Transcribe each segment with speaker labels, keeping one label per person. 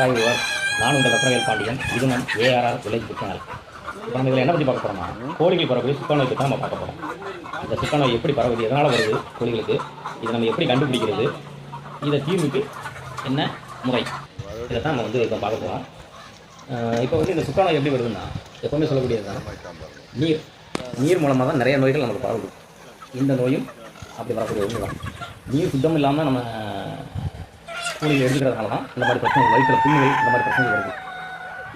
Speaker 1: Hi விவர் நான் உங்கள் ரத்னவேல் பாண்டியன். இது நம் ஏஆர்ஆர் வில்லேஜ் புத்தனால் இப்போ நம்ம இதில் என்ன பற்றி பார்க்க போகிறோம்னா கோழிகள் பரவக்கூடிய சுக்க பற்றி நம்ம பார்க்க போகிறோம் இந்த சுக்க நோய் எப்படி பரவுது எதனால் வருது கோழிகளுக்கு இதை நம்ம எப்படி கண்டுபிடிக்கிறது இதை தீர்வுக்கு என்ன முறை? இதை தான் நம்ம வந்து இப்போ பார்க்க போகிறோம் இப்போ வந்து இந்த சுக்க எப்படி வருதுன்னா எப்போவுமே சொல்லக்கூடியது தான் நீர். நீர் மூலமாக தான் நிறைய நோய்கள் நமக்கு பரவுது. இந்த நோயும் அப்படி வரக்கூடிய ஒன்று தான். நீர் சுத்தம் இல்லாமல் நம்ம மூலிகை எடுத்துக்கிறதுனால தான் இந்த மாதிரி பிரச்சனை வயிற்றில் புண்ணுகள் இந்த மாதிரி பிரச்சனை வருது.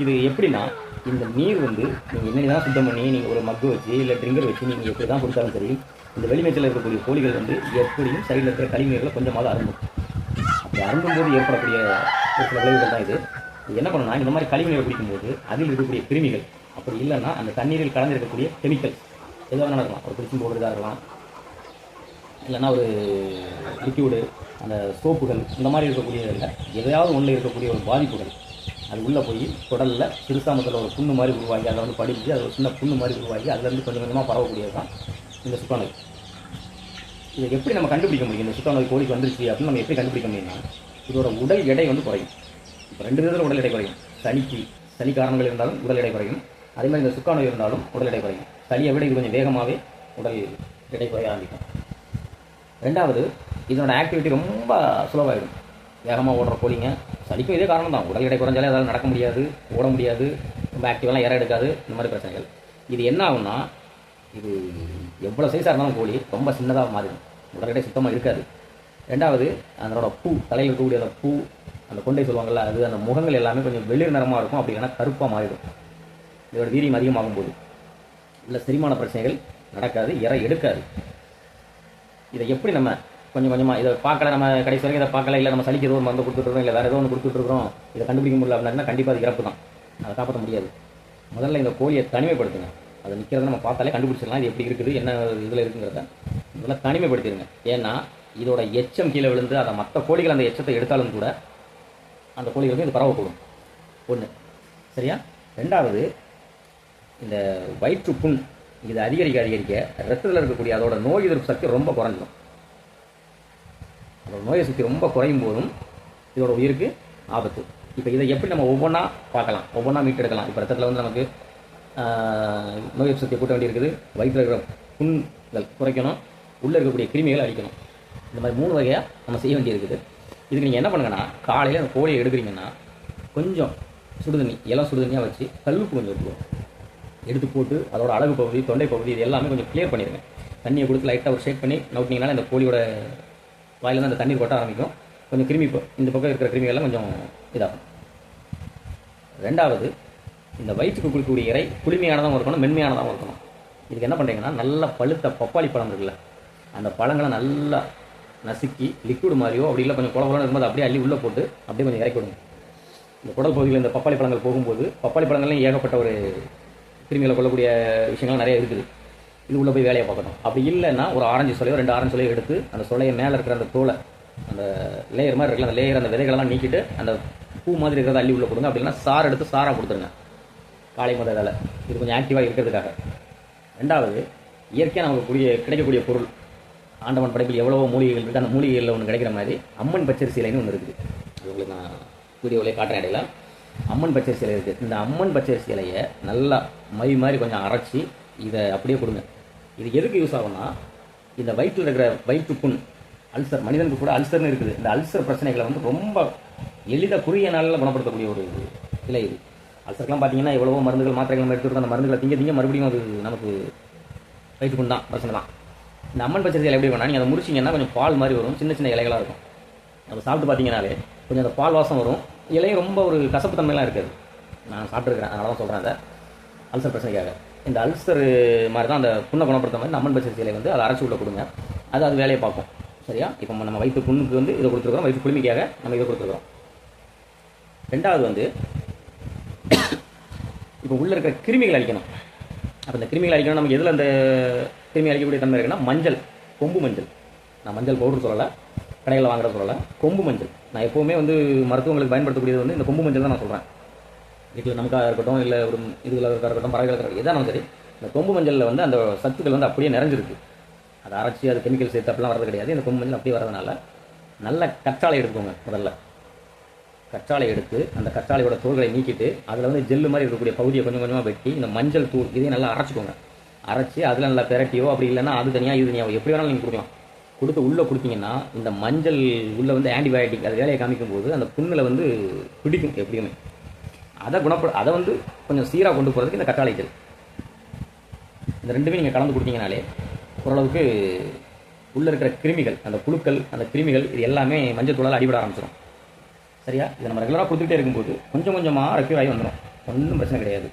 Speaker 1: இது எப்படின்னா இந்த நீர் வந்து நீங்கள் என்ன தான் சுத்தம் பண்ணி நீங்கள் ஒரு மக்கு வச்சு இல்லை ட்ரிங்கர் வச்சு நீங்கள் எப்படி தான் கொடுத்தாலும் சரி இந்த வெளிமேச்சில் இருக்கக்கூடிய கோழிகள் வந்து எப்படியும் சைடில் இருக்கிற கழிவுகளை கொஞ்சமாக அருந்தும். அப்படி அருந்தும் போது ஏற்படக்கூடிய ஒரு சில விளைவுகள் தான் இது. என்ன பண்ணணும்னா இந்த மாதிரி கழிவுகளை குடிக்கும்போது அதில் இருக்கக்கூடிய கிருமிகள் அப்படி இல்லைன்னா அந்த தண்ணீரில் கலந்து இருக்கக்கூடிய கெமிக்கல் எதுவாக நடக்கலாம் ஒரு பிடிச்சும் போடுறதா இருக்கலாம். இல்லைன்னா ஒரு லிக்யூடு அந்த சோப்புகள் இந்த மாதிரி இருக்கக்கூடியதில் எதையாவது ஒன்றில் இருக்கக்கூடிய ஒரு பாதிப்புகள். அது உள்ளே போய் குடலில் சிறுசாமத்தில் ஒரு புண்ணு மாதிரி உருவாகி அதை வந்து படிஞ்சு அது ஒரு சின்ன புண்ணு மாதிரி உருவாகி அதுலேருந்து கொஞ்சம் கொஞ்சமாக பரவக்கூடியது தான் இந்த சுத்தநோய். இதை எப்படி நம்ம கண்டுபிடிக்க முடியும்? இந்த சுத்தநோய் கோழிக்கு வந்துருச்சு அப்படின்னு நம்ம எப்படி கண்டுபிடிக்க முடியும்னா இதோட உடல் எடை வந்து குறையும். இப்போ ரெண்டு விதத்தில் உடல் எடை குறையும். சளிக்கு சளி காரணங்கள் இருந்தாலும் உடல் எடை குறையும். அதே மாதிரி இந்த சுக்காநோய் இருந்தாலும் உடல் எடை குறையும். சளியை விட இது கொஞ்சம் வேகமாகவே உடல் எடை குறைய ஆரம்பிக்கும். ரெண்டாவது இதனோட ஆக்டிவிட்டி ரொம்ப ஸ்லோவாகிடும் வேகமாக ஓடுற கோழிங்க. சளிக்கும் இதே காரணம் தான் உடல் எடை குறைஞ்சாலே அதால் நடக்க முடியாது ஓட முடியாது ரொம்ப ஆக்டிவெல்லாம் இற எடுக்காது இந்த மாதிரி பிரச்சனைகள். இது என்ன ஆகும்னா இது எவ்வளோ சைஸாக இருந்தாலும் கோழி ரொம்ப சின்னதாக மாறிடும். உடல் எடை சுத்தமாக இருக்காது. ரெண்டாவது அதனோட பூ தலையில் இருக்கக்கூடிய அந்த பூ அந்த கொண்டை சொல்லுவாங்கள்ல அது அந்த முகங்கள் எல்லாமே கொஞ்சம் வெளிர் நிறமாக இருக்கும். அப்படி இல்லைன்னா கருப்பாக மாறிடும். இதோட வீரியம் அதிகமாகும் போது இல்லை செரிமான பிரச்சனைகள் நடக்காது இற எடுக்காது. இதை எப்படி நம்ம கொஞ்சம் கொஞ்சமாக இதை பார்க்கல நம்ம கடைசி வரைக்கும் இதை பார்க்கல இல்லை நம்ம சளிக்கு ஏதோ ஒரு மருந்து கொடுத்துட்ருக்கோம் இல்லை வேறு ஏதோ ஒன்று கொடுத்துட்ருக்கோம் இதை கண்டுபிடிக்க முடியல அப்படின்னா கண்டிப்பாக அது இறப்பு தான். அதை காப்பாற்ற முடியாது. முதல்ல இந்த கோழியை தனிமைப்படுத்துங்க. அதை நிற்கிறத நம்ம பார்த்தாலே கண்டுபிடிச்சிடலாம். இது எப்படி இருக்குது என்ன இதில் இருக்குங்கிறத முதல்ல தனிமைப்படுத்திடுங்க ஏன்னா இதோட எச்சம் கீழே விழுந்து அதை மற்ற கோழிகள் அந்த எச்சத்தை எடுத்தாலும் கூட அந்த கோழிகளுக்கு இது பரவக்கூடும். ஒன்று சரியா? ரெண்டாவது இந்த வயிற்று புண் இது அதிகரிக்க அதிகரிக்க ரத்தத்தில் இருக்கக்கூடிய அதோட நோய் எதிர்ப்பு சக்தி ரொம்ப குறைஞ்சிடும். அதோட நோய் சக்தி ரொம்ப குறையும் போதும் இதோட உயிருக்கு ஆபத்து. இப்போ இதை எப்படி நம்ம ஒவ்வொன்றா பார்க்கலாம்? ஒவ்வொன்றா மீட்டெடுக்கலாம். இப்போ ரத்தத்தில் வந்து நமக்கு நோய் எதிர்ப்பு சக்தியை கூட்ட வேண்டியிருக்குது வயிற்றில் இருக்கிற புண்கள் குறைக்கணும். உள்ளே இருக்கக்கூடிய கிருமிகளை அழிக்கணும். இந்த மாதிரி மூணு வகையாக நம்ம செய்ய வேண்டியிருக்குது. இதுக்கு நீங்கள் என்ன பண்ணுங்கன்னா காலையில் அந்த கோழியை எடுக்கிறீங்கன்னா கொஞ்சம் சுடுதண்ணி இளம் சுடுதண்ணியாக வச்சு கல்லுப்பு கொஞ்சம் எடுத்துக்கணும் எடுத்து போட்டு அதோட அழகு பகுதி தொண்டை பகுதி இது எல்லாமே கொஞ்சம் கிளியர் பண்ணிடுங்க. தண்ணியை கொடுத்து லைட்டாக ஒரு ஷேக் பண்ணி நவுட்டினீங்கனால இந்த கோழியோட வாயிலேருந்து அந்த தண்ணீர் கொட்ட ஆரம்பிக்கும். கொஞ்சம் கிருமி இந்த பக்கம் இருக்கிற கிருமிகள்லாம் கொஞ்சம் இதாகும். ரெண்டாவது இந்த வயிற்றுக்கு கொடுக்கக்கூடிய இறை குளிமையானதாகவும் இருக்கணும் மென்மையானதாகவும் இருக்கணும். இதுக்கு என்ன பண்ணுறீங்கன்னா நல்லா பழுத்த பப்பாளி பழம் இருக்குல்ல அந்த பழங்களை நல்லா நசுக்கி லிக்விட் மாதிரியோ அப்படி இல்லை கொஞ்சம் குழ குழன்னு இருக்கும்போது அப்படியே அள்ளி உள்ளே போட்டு அப்படியே கொஞ்சம் இறக்கி விடுங்க. இந்த குடல் பகுதியில் இந்த பப்பாளி பழங்கள் போகும்போது பப்பாளி பழங்கள்லாம் ஏகப்பட்ட ஒரு கிருமிகளை கொள்ளக்கூடிய விஷயங்கள் நிறைய இருக்குது. இது உள்ளே போய் வேலையை பார்க்கணும். அப்படி இல்லைன்னா ஒரு ஆரஞ்சு சொலையோ ரெண்டு ஆரஞ்சு சொலையோ எடுத்து அந்த சொலையை மேலே இருக்கிற அந்த தோலை அந்த லேயர் மாதிரி இருக்கிற அந்த லேயர் அந்த விதைகளெல்லாம் நீக்கிட்டு அந்த பூ மாதிரி இருக்கிறத அள்ளி உள்ளே கொடுங்க அப்படின்னா சார் எடுத்து சாராக கொடுத்துருங்க. காலை முதல் வேலை. இது கொஞ்சம் ஆக்டிவாக இருக்கிறதுக்காக. ரெண்டாவது இயற்கையாக நமக்கு கூடிய கிடைக்கக்கூடிய பொருள். ஆண்டவன் படைப்பில் எவ்வளவோ மூலிகைகள் இருக்குது அந்த மூலிகைகளில் ஒன்று கிடைக்கிற மாதிரி அம்மன் பச்சரிசிலைன்னு ஒன்று இருக்குது. அது உங்களுக்கு நான் வீடியோவிலே காட்டுறேன் இடையில. அம்மன் பச்சரிசி இலை இருக்குது இந்த அம்மன் பச்சரிசி இலையை நல்லா மை மாதிரி கொஞ்சம் அரைச்சி இதை அப்படியே கொடுங்க. இது எதுக்கு யூஸ் ஆகும்னா இந்த வயிற்றில் இருக்கிற வயிற்று புண் அல்சர் மனிதனுக்கு கூட அல்சர்னு இருக்குது. இந்த அல்சர் பிரச்சனைகளை வந்து ரொம்ப எளிதாக குறுகிய நாளில் குணப்படுத்தக்கூடிய ஒரு இலை இது. அல்சருக்குலாம் பார்த்தீங்கன்னா எவ்வளவோ மருந்துகள் மாத்திரைகள் நம்ம எடுத்துருக்கோம் அந்த மருந்துகளை திங்க திங்க மறுபடியும் அது நமக்கு வயிற்று புண் தான் பிரச்சனை தான். இந்த அம்மன் பச்சரிசி இலை எப்படி வேணா நீங்கள் அதை முடிச்சிங்கன்னா கொஞ்சம் பால் மாதிரி வரும். சின்ன சின்ன இலைகளாக இருக்கும். அதை சாப்பிட்டு பார்த்தீங்கன்னாலே கொஞ்சம் அந்த பால் வாசம் வரும். இலையும் ரொம்ப ஒரு கசப்பு தன்மையெல்லாம் இருக்காது. நான் சாப்பிட்ருக்கிறேன் அதனால தான் சொல்கிறேன் அதை. அல்சர் பிரச்சனைக்காக. இந்த அல்சர் மாதிரி தான் அந்த புண்ணை குணப்படுத்த மாதிரி நம்மன் அம்மன் பச்சரிசி இலை வந்து அதை அரைச்சி உள்ள கொடுங்க. அது அது வேலையை பார்க்கும். சரியா? இப்போ நம்ம வயிற்று புண்ணுக்கு வந்து இதை கொடுத்துருக்குறோம் வயிற்று குளிமைக்காக நம்ம இதை கொடுத்துருக்குறோம். ரெண்டாவது வந்து இப்போ உள்ளே இருக்கிற கிருமிகள் அழிக்கணும். அப்போ இந்த கிருமிகள் அழிக்கணும் நமக்கு எதில் அந்த கிருமி அழிக்கக்கூடிய தன்மை இருக்குன்னா மஞ்சள் கொம்பு மஞ்சள். நான் மஞ்சள் பவுடர் சொல்லலை. கடைகளில் வாங்குறது சொல்லலை கொம்பு மஞ்சள். நான் எப்போவுமே வந்து மருத்துவங்களுக்கு பயன்படுத்தக்கூடியது வந்து இந்த கொம்பு மஞ்சள் தான் நான் சொல்கிறேன் வீட்டில் நமக்காக இருக்கட்டும் இல்லை ஒரு இதுல இருக்கட்டும் பறவைகள் இருக்கட்டும் எதானாலும் சரி இந்த கொம்பு மஞ்சளில் வந்து அந்த சத்துக்கள் வந்து அப்படியே நிறைஞ்சிருக்கு. அதை அரைச்சி அது கெமிக்கல் சேர்த்து அப்படிலாம் வரது கிடையாது. இந்த கொம்பு மஞ்சள் அப்படியே வரதுனால நல்ல கற்றாழை எடுத்துக்கோங்க முதல்ல. கற்றாழை எடுத்து அந்த கற்றாழையோட தோள்களை நீக்கிட்டு அதில் வந்து ஜெல்லு மாதிரி இருக்கக்கூடிய பகுதியை கொஞ்சம் கொஞ்சமாக வெட்டி இந்த மஞ்சள் தூள் இதையும் நல்லா அரைச்சிக்கோங்க. அரைச்சி அதில் நல்லா பெரட்டியோ அப்படி இல்லைன்னா அது தனியாக இது தனியாக எப்படி வேணாலும் நீங்கள் கொடுக்கலாம். கொடுத்து உள்ளே கொடுத்தீங்கன்னா இந்த மஞ்சள் உள்ளே வந்து ஆன்டிபயோட்டிக் அது வேலையை காமிக்கும் போது அந்த புண்ணில் வந்து பிடிக்கும் எப்படியுமே. அதை குணப்பட அதை வந்து கொஞ்சம் சீராக கொண்டு போகிறதுக்கு இந்த கற்றாழை ஜெல் இந்த ரெண்டுமே நீங்கள் கலந்து கொடுத்தீங்கனாலே ஓரளவுக்கு உள்ளே இருக்கிற கிருமிகள் அந்த புழுக்கள் அந்த கிருமிகள் இது எல்லாமே மஞ்சள் தூளால் அடிபட ஆரம்பிச்சிடும் சரியா? இதை நம்ம ரெகுலராக கொடுத்துக்கிட்டே இருக்கும்போது கொஞ்சம் கொஞ்சமாக ரெக்யூர் ஆகி வந்துடும் ஒன்றும் பிரச்சனை கிடையாது.